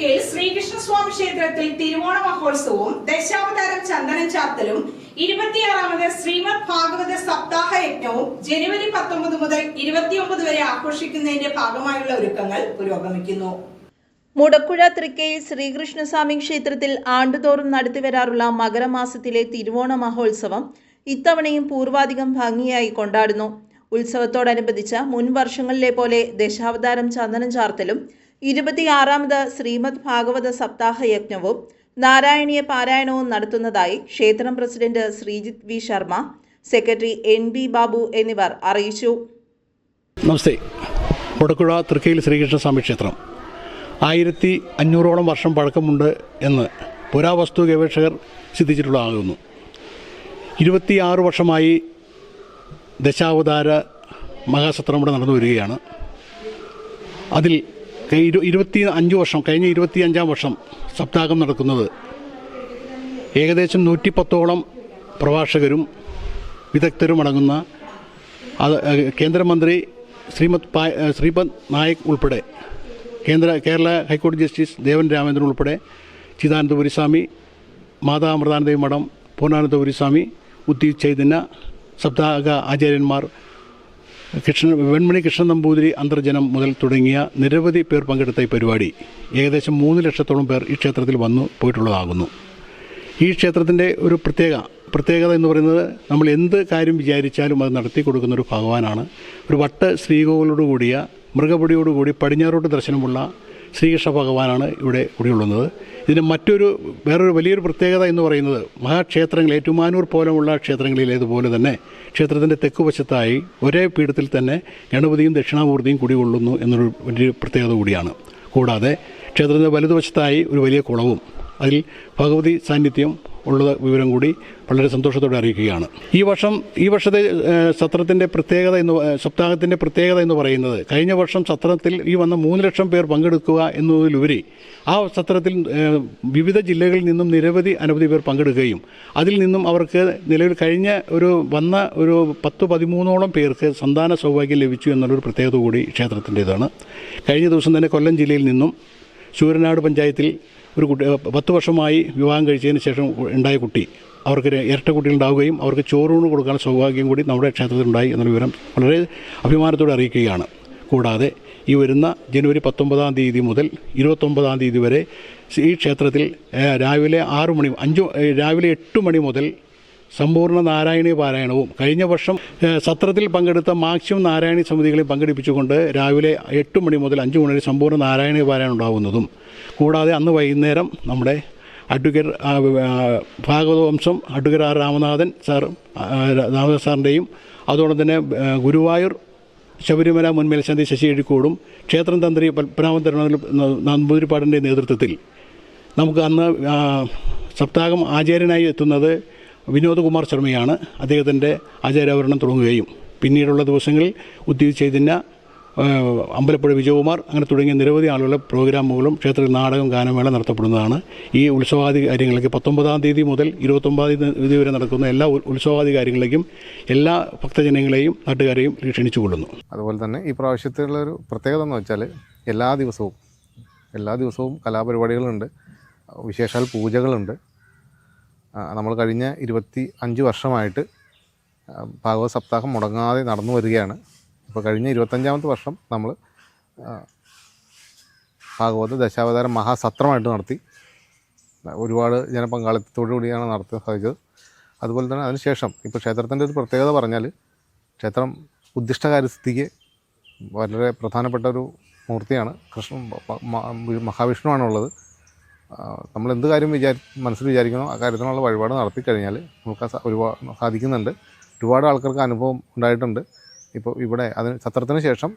തൃക്കയിൽ ശ്രീകൃഷ്ണസ്വാമി ക്ഷേത്രത്തിൽ തിരുവോണ മഹോത്സവവും ദശാവതാരം ചന്ദനം ചാർത്തലും ഇരുപത്തിയാറാമത് ശ്രീമദ് ഭാഗവത സപ്താഹ യജ്ഞവും ജനുവരി പത്തൊമ്പത് മുതൽ ഇരുപത്തിയൊമ്പത് വരെ ആഘോഷിക്കുന്നതിന്റെ ഭാഗമായുള്ള ഒരുക്കങ്ങൾ പുരോഗമിക്കുന്നു. മുടക്കുഴ തൃക്കയിൽ ശ്രീകൃഷ്ണസ്വാമി ക്ഷേത്രത്തിൽ ആണ്ടുതോറും നടത്തിവരാറുള്ള മകരമാസത്തിലെ തിരുവോണ മഹോത്സവം ഇത്തവണയും പൂർവാധികം ഭംഗിയായി കൊണ്ടാടുന്നു. ഉത്സവത്തോടനുബന്ധിച്ച മുൻ വർഷങ്ങളിലെ പോലെ ദശാവതാരം ചന്ദനം ചാർത്തലും ഇരുപത്തിയാറാമത് ശ്രീമദ് ഭാഗവത സപ്താഹ യജ്ഞവും നാരായണീയ പാരായണവും നടത്തുന്നതായി ക്ഷേത്രം president Sreejith V Sharma secretary N B Babu എന്നിവർ അറിയിച്ചു. നമസ്തേ. കൊടക്കുഴ തൃക്കയിൽ ശ്രീകൃഷ്ണസ്വാമി ക്ഷേത്രം. ആയിരത്തി അഞ്ഞൂറോളം വർഷം പഴക്കമുണ്ട് എന്ന് പുരാവസ്തു ഗവേഷകർ സിദ്ധിച്ചിട്ടുള്ളതാകുന്നു. ഇരുപത്തിയാറ് വർഷമായി ദശാവതാര മഹാസത്രം ഇവിടെ നടന്നു വരികയാണ്. അതിൽ ഇരുപത്തി അഞ്ച് വർഷം കഴിഞ്ഞ ഇരുപത്തി അഞ്ചാം വർഷം സപ്താഹം നടക്കുന്നത്. ഏകദേശം നൂറ്റി പത്തോളം പ്രഭാഷകരും വിദഗ്ധരും അടങ്ങുന്ന അത് കേന്ദ്രമന്ത്രി ശ്രീമത് ശ്രീപദ് നായക് ഉൾപ്പെടെ കേന്ദ്ര കേരള ഹൈക്കോടതി ജസ്റ്റിസ് ദേവൻ രാമേന്ദ്രൻ ഉൾപ്പെടെ ചിദാനന്ദപുരി സ്വാമി മാതാ അമൃതാനന്ദ മഠം പൂർണാനന്ദപുരി സ്വാമി ഉത്തി ചൈതന്യ സപ്താഹ ആചാര്യന്മാർ കൃഷ്ണൻ വെൺമണി കൃഷ്ണൻ നമ്പൂതിരി അന്തർജനം മുതൽ തുടങ്ങിയ നിരവധി പേർ പങ്കെടുത്ത ഈ പരിപാടി ഏകദേശം മൂന്ന് ലക്ഷത്തോളം പേർ ഈ ക്ഷേത്രത്തിൽ വന്നു പോയിട്ടുള്ളതാകുന്നു. ഈ ക്ഷേത്രത്തിന്റെ ഒരു പ്രത്യേക പ്രത്യേകത എന്ന് പറയുന്നത് നമ്മൾ എന്ത് കാര്യം വിചാരിച്ചാലും അത് നടത്തി കൊടുക്കുന്ന ഒരു ഭഗവാനാണ്. ഒരു വട്ട് ശ്രീകോവിലോട് കൂടിയ മൃഗപൊടിയോടുകൂടി പടിഞ്ഞാറോട്ട് ദർശനമുള്ള ശ്രീകൃഷ്ണ ഭഗവാനാണ് ഇവിടെ കുടികൊള്ളുന്നത്. ഇതിന് മറ്റൊരു വേറൊരു വലിയൊരു പ്രത്യേകത എന്ന് പറയുന്നത് മഹാക്ഷേത്രങ്ങൾ ഏറ്റുമാനൂർ പോലെയുള്ള ക്ഷേത്രങ്ങളിലേതുപോലെ തന്നെ ക്ഷേത്രത്തിന്റെ തെക്കുവശത്തായി ഒരേ പീഠത്തിൽ തന്നെ ഗണപതിയും ദക്ഷിണാമൂർത്തിയും കുടികൊള്ളുന്നു എന്നൊരു വലിയൊരു പ്രത്യേകത കൂടിയാണ്. കൂടാതെ ക്ഷേത്രത്തിന്റെ വലതുവശത്തായി ഒരു വലിയ കുളവും അതിൽ ഭഗവതി സാന്നിധ്യം ഉള്ള വിവരം കൂടി വളരെ സന്തോഷത്തോടെ അറിയിക്കുകയാണ്. ഈ വർഷം ഈ വർഷത്തെ സത്രത്തിന്റെ പ്രത്യേകത എന്ന് സപ്താഹത്തിന്റെ പ്രത്യേകത എന്ന് പറയുന്നത് കഴിഞ്ഞ വർഷം സത്രത്തിൽ ഈ വന്ന മൂന്ന് ലക്ഷം പേർ പങ്കെടുക്കുക എന്നതിലുപരി ആ സത്രത്തിൽ വിവിധ ജില്ലകളിൽ നിന്നും നിരവധി അനവധി പേർ പങ്കെടുക്കുകയും അതിൽ നിന്നും അവർക്ക് നിലവിൽ കഴിഞ്ഞ ഒരു വന്ന ഒരു പത്ത് പതിമൂന്നോളം പേർക്ക് സന്താന സൗഭാഗ്യം ലഭിച്ചു എന്നുള്ളൊരു പ്രത്യേകത കൂടി ക്ഷേത്രത്തിന്റേതാണ്. കഴിഞ്ഞ ദിവസം തന്നെ കൊല്ലം ജില്ലയിൽ നിന്നും ശൂരനാട് പഞ്ചായത്തിൽ ഒരു കുട്ടി പത്ത് വർഷമായി വിവാഹം കഴിച്ചതിന് ശേഷം ഉണ്ടായ കുട്ടി അവർക്ക് ഇരട്ട കുട്ടികളുണ്ടാവുകയും അവർക്ക് ചോറൂണ് കൊടുക്കാൻ സൗഭാഗ്യം കൂടി നമ്മുടെ ക്ഷേത്രത്തിലുണ്ടായി എന്നുള്ള വിവരം വളരെ അഭിമാനത്തോടെ അറിയിക്കുകയാണ്. കൂടാതെ ഈ വരുന്ന ജനുവരി പത്തൊമ്പതാം തീയതി മുതൽ ഇരുപത്തൊമ്പതാം തീയതി വരെ ഈ ക്ഷേത്രത്തിൽ രാവിലെ ആറു മണി അഞ്ചു രാവിലെ എട്ട് മണി മുതൽ സമ്പൂർണ നാരായണീയ പാരായണവും കഴിഞ്ഞ വർഷം സത്രത്തിൽ പങ്കെടുത്ത മാക്സിമം നാരായണി സമിതികളെ പങ്കെടുപ്പിച്ചുകൊണ്ട് രാവിലെ എട്ട് മണി മുതൽ അഞ്ച് മണി വരെ സമ്പൂർണ നാരായണീയ പാരായണം ഉണ്ടാകുന്നതും കൂടാതെ അന്ന് വൈകുന്നേരം നമ്മുടെ അഡ്വക്കേറ്റ് ആ, ആ, ഭാഗവത വംശം advocate R. Ramanathan sir Ramanatha സാറിന്റെയും അതോടൊപ്പം തന്നെ ഗുരുവായൂർ ശബരിമല മുൻ മേൽശാന്തി ശശി എഴിക്കോടും ക്ഷേത്രം തന്ത്രി പത്മനാഭൻ നമ്പൂതിരിപ്പാടിന്റെ നേതൃത്വത്തിൽ നമുക്ക് അന്ന് സപ്താഹം ആചാര്യനായി എത്തുന്നത് വിനോദകുമാർ ശർമ്മയാണ് അദ്ദേഹത്തിന്റെ ആചാരാവരണം തുടങ്ങുകയും പിന്നീടുള്ള ദിവസങ്ങളിൽ ഉദ്യോഗ ചൈതന്യ അമ്പലപ്പുഴ വിജയകുമാർ അങ്ങനെ തുടങ്ങിയ നിരവധി ആളുകളുടെ പ്രോഗ്രാമുകളും ക്ഷേത്രത്തിൽ നാടകം ഗാനമേള നടത്തപ്പെടുന്നതാണ്. ഈ ഉത്സവാദി കാര്യങ്ങളിലേക്ക് പത്തൊമ്പതാം തീയതി മുതൽ ഇരുപത്തൊമ്പതാം തീയതി വരെ നടക്കുന്ന എല്ലാ ഉത്സവാദി കാര്യങ്ങളിലേക്കും എല്ലാ ഭക്തജനങ്ങളെയും നാട്ടുകാരെയും ക്ഷണിച്ചുകൊള്ളുന്നു. അതുപോലെ തന്നെ ഈ പ്രാവശ്യത്തിലുള്ള ഒരു പ്രത്യേകത എന്ന് വെച്ചാൽ എല്ലാ ദിവസവും എല്ലാ ദിവസവും കലാപരിപാടികളുണ്ട്. വിശേഷാൽ പൂജകളുണ്ട്. നമ്മൾ കഴിഞ്ഞ ഇരുപത്തി അഞ്ച് വർഷമായിട്ട് ഭാഗവത സപ്താഹം മുടങ്ങാതെ നടന്നു വരികയാണ്. ഇപ്പോൾ കഴിഞ്ഞ ഇരുപത്തഞ്ചാമത്തെ വർഷം നമ്മൾ ഭാഗവത ദശാവതാര മഹാസത്രമായിട്ട് നടത്തി. ഒരുപാട് ജനപങ്കാളിത്തത്തോടു കൂടിയാണ് നടത്താൻ സാധിച്ചത്. അതുപോലെ തന്നെ അതിനുശേഷം ഇപ്പോൾ ക്ഷേത്രത്തിന്റെ ഒരു പ്രത്യേകത പറഞ്ഞാൽ ക്ഷേത്രം ഉദ്ദിഷ്ടകാര്യസ്ഥിതിക്ക് വളരെ പ്രധാനപ്പെട്ട ഒരു മൂർത്തിയാണ്. കൃഷ്ണ മഹാവിഷ്ണുവാണുള്ളത് നമ്മൾ എന്ത് കാര്യം വിചാരി മനസ്സിൽ വിചാരിക്കണോ ആ കാര്യത്തിനുള്ള വഴിപാട് നടത്തി കഴിഞ്ഞാൽ നമുക്ക് ഒരുപാട് സാധിക്കുന്നുണ്ട്. ഒരുപാട് ആൾക്കാർക്ക് അനുഭവം ഉണ്ടായിട്ടുണ്ട്. ഇപ്പോൾ ഇവിടെ അതിന് സത്രത്തിന് ശേഷം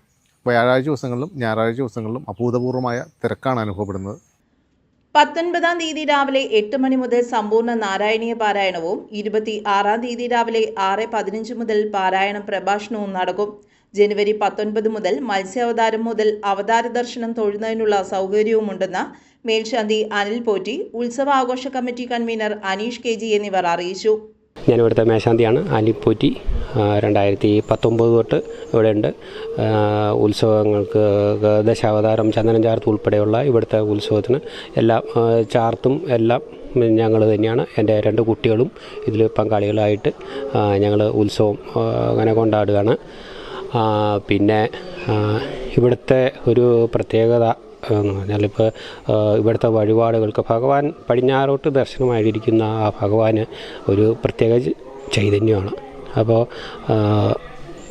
വ്യാഴാഴ്ച ദിവസങ്ങളിലും ഞായറാഴ്ച ദിവസങ്ങളിലും അഭൂതപൂർവമായ തിരക്കാണ് അനുഭവപ്പെടുന്നത്. പത്തൊൻപതാം തീയതി രാവിലെ എട്ട് മണി മുതൽ സമ്പൂർണ നാരായണീയ പാരായണവും ഇരുപത്തി ആറാം തീയതി രാവിലെ ആറ് പതിനഞ്ച് മുതൽ പാരായണം പ്രഭാഷണവും നടക്കും. ജനുവരി പത്തൊൻപത് മുതൽ മത്സ്യാവതാരം മുതൽ അവതാര ദർശനം തൊഴുന്നതിനുള്ള സൗകര്യവുമുണ്ടെന്ന് മേൽശാന്തി Anil Potti ഉത്സവാഘോഷ committee convener Aneesh K G എന്നിവർ അറിയിച്ചു. ഞാൻ ഇവിടുത്തെ മേശാന്തിയാണ് അലിപ്പൂറ്റി രണ്ടായിരത്തി പത്തൊമ്പത് തൊട്ട് ഇവിടെയുണ്ട് ഉത്സവങ്ങൾക്ക് ദശാവതാരം ചന്ദനം ചാർത്ത് ഉൾപ്പെടെയുള്ള ഇവിടുത്തെ ഉത്സവത്തിന് എല്ലാം ചാർത്തും എല്ലാം ഞങ്ങൾ തന്നെയാണ്. എന്റെ രണ്ട് കുട്ടികളും ഇതിൽ പങ്കാളികളായിട്ട് ഞങ്ങൾ ഉത്സവം അങ്ങനെ കൊണ്ടാടുകയാണ്. പിന്നെ ഇവിടുത്തെ ഒരു പ്രത്യേകത എന്ന് പറഞ്ഞാൽ ഇപ്പോൾ ഇവിടുത്തെ വഴിപാടുകൾക്ക് ഭഗവാൻ പടിഞ്ഞാറോട്ട് ദർശനമായിരിക്കുന്ന ആ ഭഗവാന് ഒരു പ്രത്യേക ചൈതന്യമാണ്. അപ്പോൾ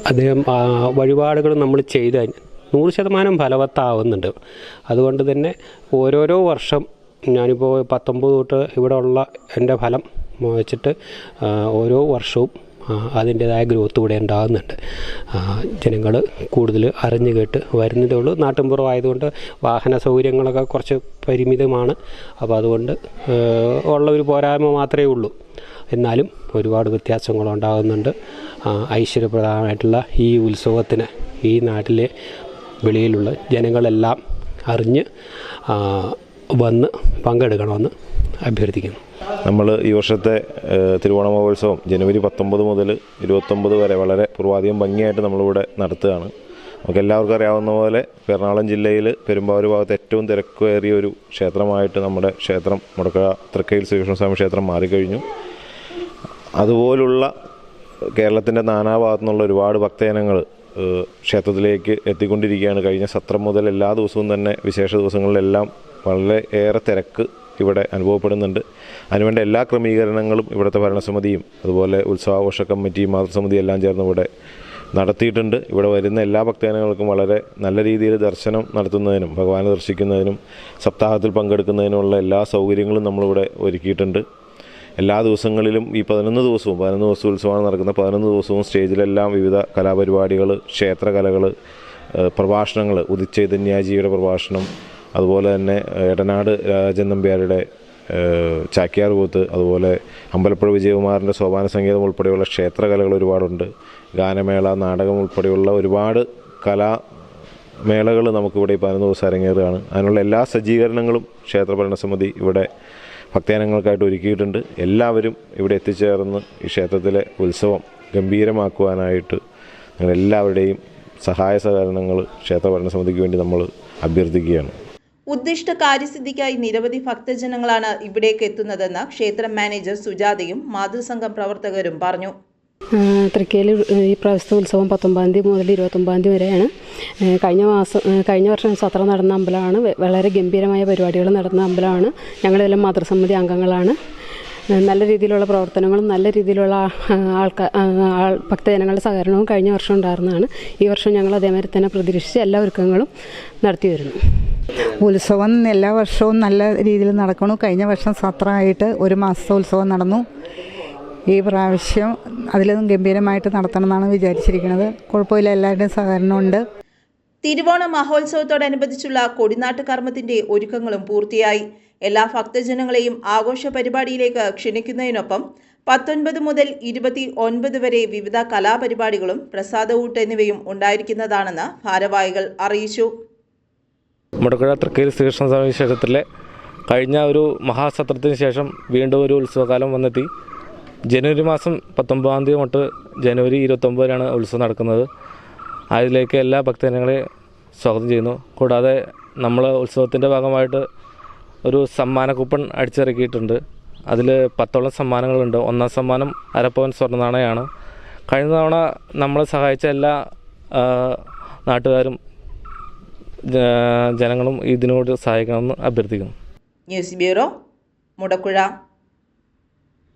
അദ്ദേഹം വഴിപാടുകൾ നമ്മൾ ചെയ്ത് നൂറ് ശതമാനം ഫലവത്താവുന്നുണ്ട്. അതുകൊണ്ട് തന്നെ ഓരോരോ വർഷം ഞാനിപ്പോൾ പത്തൊമ്പത് തൊട്ട് ഇവിടെ ഉള്ള എന്റെ ഫലം വെച്ചിട്ട് ഓരോ വർഷവും അതിന്റേതായ ഗ്രോത്ത് ഇവിടെ ഉണ്ടാകുന്നുണ്ട്. ജനങ്ങൾ കൂടുതൽ അറിഞ്ഞു കേട്ട് വരുന്നതേ ഉള്ളൂ. നാട്ടിൻപുറം ആയതുകൊണ്ട് വാഹന സൗകര്യങ്ങളൊക്കെ കുറച്ച് പരിമിതമാണ്. അപ്പോൾ അതുകൊണ്ട് ഉള്ള ഒരു പോരായ്മ മാത്രമേ ഉള്ളൂ. എന്നാലും ഒരുപാട് വ്യത്യാസങ്ങളുണ്ടാകുന്നുണ്ട് ഐശ്വര്യപ്രദമായിട്ടുള്ള ഈ ഉത്സവത്തിന് ഈ നാട്ടിലെ വെളിയിലുള്ള ജനങ്ങളെല്ലാം അറിഞ്ഞ് വന്ന് പങ്കെടുക്കണമെന്ന് അഭ്യർത്ഥിക്കുന്നു. നമ്മൾ ഈ വർഷത്തെ തിരുവോണ മഹോത്സവം ജനുവരി പത്തൊമ്പത് മുതൽ ഇരുപത്തൊമ്പത് വരെ വളരെ പൂർവാധികം ഭംഗിയായിട്ട് നമ്മളിവിടെ നടത്തുകയാണ്. നമുക്ക് എല്ലാവർക്കും അറിയാവുന്ന പോലെ എറണാകുളം ജില്ലയിൽ പെരുമ്പാവൂർ ഭാഗത്ത് ഏറ്റവും തിരക്കേറിയ ഒരു ക്ഷേത്രമായിട്ട് നമ്മുടെ ക്ഷേത്രം മുടക്കഴ തൃക്കയിൽ ശ്രീകൃഷ്ണസ്വാമി ക്ഷേത്രം മാറിക്കഴിഞ്ഞു. അതുപോലുള്ള കേരളത്തിന്റെ നാനാഭാഗത്തു നിന്നുള്ള ഒരുപാട് ഭക്തജനങ്ങൾ ക്ഷേത്രത്തിലേക്ക് എത്തിക്കൊണ്ടിരിക്കുകയാണ്. കഴിഞ്ഞ സത്രം മുതൽ എല്ലാ ദിവസവും തന്നെ വിശേഷ ദിവസങ്ങളിലെല്ലാം വളരെ ഏറെ തിരക്ക് ഇവിടെ അനുഭവപ്പെടുന്നുണ്ട്. അതിനുവേണ്ട എല്ലാ ക്രമീകരണങ്ങളും ഇവിടുത്തെ ഭരണസമിതിയും അതുപോലെ ഉത്സവാഘോഷ കമ്മിറ്റിയും മാതൃസമിതിയും എല്ലാം ചേർന്ന് ഇവിടെ നടത്തിയിട്ടുണ്ട്. ഇവിടെ വരുന്ന എല്ലാ ഭക്തജനങ്ങൾക്കും വളരെ നല്ല രീതിയിൽ ദർശനം നടത്തുന്നതിനും ഭഗവാനെ ദർശിക്കുന്നതിനും സപ്താഹത്തിൽ പങ്കെടുക്കുന്നതിനുമുള്ള എല്ലാ സൗകര്യങ്ങളും നമ്മളിവിടെ ഒരുക്കിയിട്ടുണ്ട്. എല്ലാ ദിവസങ്ങളിലും ഈ പതിനൊന്ന് ദിവസവും പതിനൊന്ന് ദിവസം ഉത്സവമാണ് നടക്കുന്നത്. പതിനൊന്ന് ദിവസവും സ്റ്റേജിലെല്ലാം വിവിധ കലാപരിപാടികൾ ക്ഷേത്രകലകൾ പ്രഭാഷണങ്ങൾ ഉദിച്ചൈതന്യാജിയുടെ പ്രഭാഷണം അതുപോലെ തന്നെ എടനാട് രാജൻ നമ്പ്യാരുടെ ചാക്യാർ കൂത്ത് അതുപോലെ അമ്പലപ്പുഴ വിജയകുമാറിന്റെ സോപാന സംഗീതം ഉൾപ്പെടെയുള്ള ക്ഷേത്രകലകൾ ഒരുപാടുണ്ട്. ഗാനമേള നാടകം ഉൾപ്പെടെയുള്ള ഒരുപാട് കലാ മേളകൾ നമുക്കിവിടെ ഈ പതിനൊന്ന് ദിവസം അരങ്ങേറുകയാണ്. അതിനുള്ള എല്ലാ സജ്ജീകരണങ്ങളും ക്ഷേത്രഭരണസമിതി ഇവിടെ ഭക്തജനങ്ങൾക്കായിട്ട് ഒരുക്കിയിട്ടുണ്ട്. എല്ലാവരും ഇവിടെ എത്തിച്ചേർന്ന് ഈ ക്ഷേത്രത്തിലെ ഉത്സവം ഗംഭീരമാക്കുവാനായിട്ട് ഞങ്ങൾ എല്ലാവരുടെയും സഹായ സഹകരണങ്ങൾ ക്ഷേത്രഭരണസമിതിക്ക് വേണ്ടി നമ്മൾ അഭ്യർത്ഥിക്കുകയാണ്. ഉദ്ദിഷ്ട കാര്യസിദ്ധിക്കായി നിരവധി ഭക്തജനങ്ങളാണ് ഇവിടേക്ക് എത്തുന്നതെന്ന് ക്ഷേത്രം മാനേജർ സുജാതയും മാതൃസംഘം പ്രവർത്തകരും പറഞ്ഞു. തൃക്കേൽ ഈ പ്രാവശ്യത്തെ ഉത്സവം പത്തൊമ്പതാം തീയതി മുതൽ ഇരുപത്തൊമ്പതാം തീയതി വരെയാണ്. കഴിഞ്ഞ മാസം കഴിഞ്ഞ വർഷം സത്രം നടന്ന അമ്പലമാണ്. വളരെ ഗംഭീരമായ പരിപാടികൾ നടന്ന അമ്പലമാണ്. ഞങ്ങളെല്ലാം മാതൃസമിതി അംഗങ്ങളാണ്. നല്ല രീതിയിലുള്ള പ്രവർത്തനങ്ങളും നല്ല രീതിയിലുള്ള ആൾക്കാർ ആൾ ഭക്തജനങ്ങളുടെ സഹകരണവും കഴിഞ്ഞ വർഷം ഉണ്ടായിരുന്നതാണ്. ഈ വർഷം ഞങ്ങൾ അതേമാതിരി തന്നെ പ്രതീക്ഷിച്ച് എല്ലാ ഒരുക്കങ്ങളും നടത്തി വരുന്നു. ഉത്സവം എല്ലാ വർഷവും നല്ല രീതിയിൽ നടക്കണു. കഴിഞ്ഞ വർഷം സത്രമായിട്ട് ഒരു മാസത്തെ ഉത്സവം നടന്നു. ഈ പ്രാവശ്യം അതിലും ഗംഭീരമായിട്ട് നടത്തണമെന്നാണ് വിചാരിച്ചിരിക്കുന്നത്. കുഴപ്പമില്ല എല്ലാവരുടെയും സഹകരണമുണ്ട്. തിരുവോണ മഹോത്സവത്തോടനുബന്ധിച്ചുള്ള കൊടിനാട്ട് കർമ്മത്തിന്റെ ഒരുക്കങ്ങളും പൂർത്തിയായി. എല്ലാ ഭക്തജനങ്ങളെയും ആഘോഷ പരിപാടിയിലേക്ക് ക്ഷണിക്കുന്നതിനൊപ്പം പത്തൊൻപത് മുതൽ ഇരുപത്തി ഒൻപത് വരെ വിവിധ കലാപരിപാടികളും പ്രസാദവൂട്ട് എന്നിവയും ഉണ്ടായിരിക്കുന്നതാണെന്ന് ഭാരവാഹികൾ അറിയിച്ചു. മുടക്കുഴ തൃക്കയിൽ ശ്രീകൃഷ്ണസ്വാമി ക്ഷേത്രത്തിലെ കഴിഞ്ഞ ഒരു മഹാസത്രത്തിന് ശേഷം വീണ്ടും ഒരു ഉത്സവകാലം വന്നെത്തി. ജനുവരി മാസം പത്തൊമ്പതാം തീയതി തൊട്ട് ജനുവരി ഇരുപത്തൊമ്പതിനാണ് ഉത്സവം നടക്കുന്നത്. അതിലേക്ക് എല്ലാ ഭക്തജനങ്ങളെയും സ്വാഗതം ചെയ്യുന്നു. കൂടാതെ നമ്മൾ ഉത്സവത്തിന്റെ ഭാഗമായിട്ട് ഒരു സമ്മാന കൂപ്പൺ അടിച്ചിറക്കിയിട്ടുണ്ട്. അതിൽ പത്തോളം സമ്മാനങ്ങളുണ്ട്. ഒന്നാം സമ്മാനം അരപ്പവൻ സ്വർണ നാണയമാണ് കഴിഞ്ഞ തവണ നമ്മളെ സഹായിച്ച എല്ലാ നാട്ടുകാരും ജനങ്ങളും ഇതിനോട് സഹായിക്കണമെന്ന് അഭ്യർത്ഥിക്കുന്നു. News bureau Mudakkuzha.